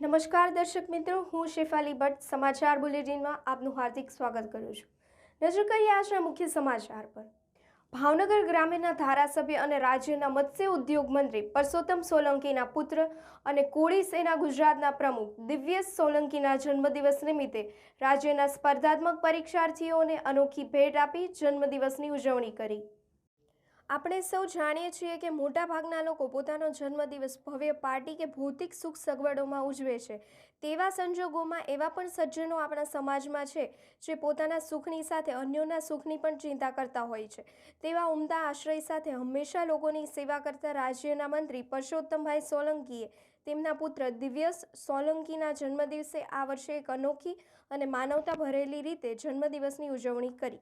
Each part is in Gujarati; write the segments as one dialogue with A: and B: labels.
A: નમસ્કાર દર્શક મિત્રો, હું શેફાલી ભટ્ટ, સમાચાર બુલેટિનમાં આપનું હાર્દિક સ્વાગત કરું છું. નજર કરીએ આજના મુખ્ય સમાચાર પર. ભાવનગર ગ્રામ્યના ધારાસભ્ય અને રાજ્યના મત્સ્ય ઉદ્યોગ મંત્રી પરસોત્તમ સોલંકીના પુત્ર અને કોળી સેના ગુજરાતના પ્રમુખ દિવ્યેશ સોલંકીના જન્મદિવસ નિમિત્તે રાજ્યના સ્પર્ધાત્મક પરીક્ષાર્થીઓને અનોખી ભેટ આપી જન્મદિવસની ઉજવણી કરી. આપણે સૌ જાણીએ છીએ કે મોટાભાગના લોકો પોતાનો જન્મદિવસ ભવ્ય પાર્ટી કે ભૌતિક સુખ સગવડોમાં ઉજવે છે. તેવા સંજોગોમાં એવા પણ સજ્જનો આપણા સમાજમાં છે, જે પોતાના સુખની સાથે અન્યોના સુખની પણ ચિંતા કરતા હોય છે. તેવા ઉમદા આશ્રય સાથે હંમેશા લોકોની સેવા કરતા રાજ્યના મંત્રી પરસોત્તમભાઈ સોલંકીએ તેમના પુત્ર દિવ્યસ સોલંકીના જન્મદિવસે આ વર્ષે એક અનોખી અને માનવતા ભરેલી રીતે જન્મદિવસની ઉજવણી કરી.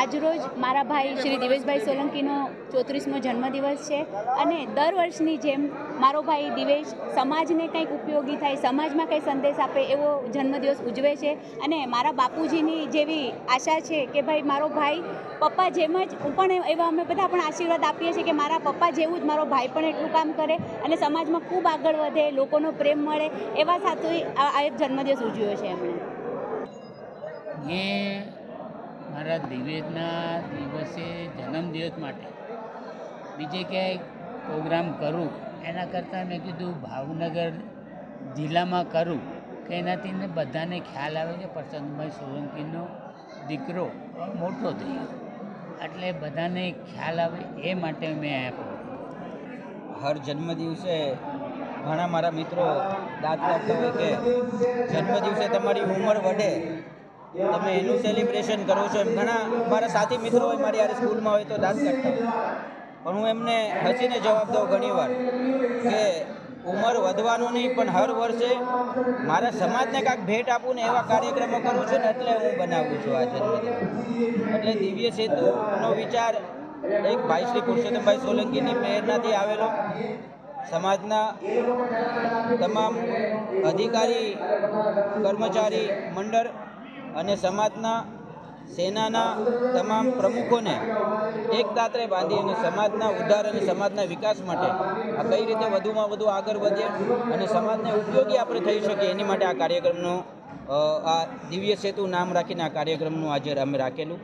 B: આજરોજ મારા ભાઈ શ્રી દિવેશભાઈ સોલંકીનો ચોત્રીસમો જન્મદિવસ છે અને દર વર્ષની જેમ મારો ભાઈ દિવેશ સમાજને કંઈક ઉપયોગી થાય, સમાજમાં કંઈ સંદેશ આપે એવો જન્મદિવસ ઉજવે છે. અને મારા બાપુજીની જેવી આશા છે કે ભાઈ મારો ભાઈ પપ્પા જેમ જ હું પણ એવા અમે બધા પણ આશીર્વાદ આપીએ છીએ કે મારા પપ્પા જેવું જ મારો ભાઈ પણ એટલું કામ કરે અને સમાજમાં ખૂબ આગળ વધે, લોકોનો પ્રેમ મળે એવા સાથે આ એક જન્મદિવસ ઉજવ્યો છે એમણે.
C: મારા દિવેદના દિવસે જન્મદિવસ માટે બીજે ક્યાંય પ્રોગ્રામ કરું, એના કરતાં મેં કીધું ભાવનગર જિલ્લામાં કરું, કે એનાથી બધાને ખ્યાલ આવે કે પ્રસન્નભાઈ સોલંકીનો દીકરો મોટો થયો. એટલે બધાને ખ્યાલ આવે એ માટે મેં આપ્યો
D: હર જન્મદિવસે ઘણા મારા મિત્રો કાઢતા હોય કે જન્મદિવસે તમારી ઉંમર વધે તમે એનું સેલિબ્રેશન કરો છો. એમ ઘણા મારા સાથી મિત્રો હોય, મારી યાર સ્કૂલમાં હોય તો દાંત કાઢતા પણ હું એમને હસીને જવાબ દઉં ઘણીવાર કે ઉંમર વધવાનું નહીં, પણ હર વર્ષે મારા સમાજને કાંઈક ભેટ આપું ને એવા કાર્યક્રમો કરું છું ને એટલે હું બનાવું છું આ જન્મદિન. એટલે દિવ્ય સેતુનો વિચાર એક ભાઈ શ્રી પુરુષોત્તમભાઈ સોલંકીની પ્રેરણાથી આવેલો. સમાજના તમામ અધિકારી, કર્મચારી, મંડળ અને સમાજના સેનાના તમામ પ્રમુખોને એક દાત્રે બાંધી અને સમાજના ઉદ્ધાર અને સમાજના વિકાસ માટે આ કઈ રીતે વધુમાં વધુ આગળ વધે અને સમાજને ઉપયોગી આપણે થઈ શકીએ એની માટે આ કાર્યક્રમનો આ દિવ્ય સેતુ નામ રાખીને આ કાર્યક્રમનું આજે અમે રાખેલું.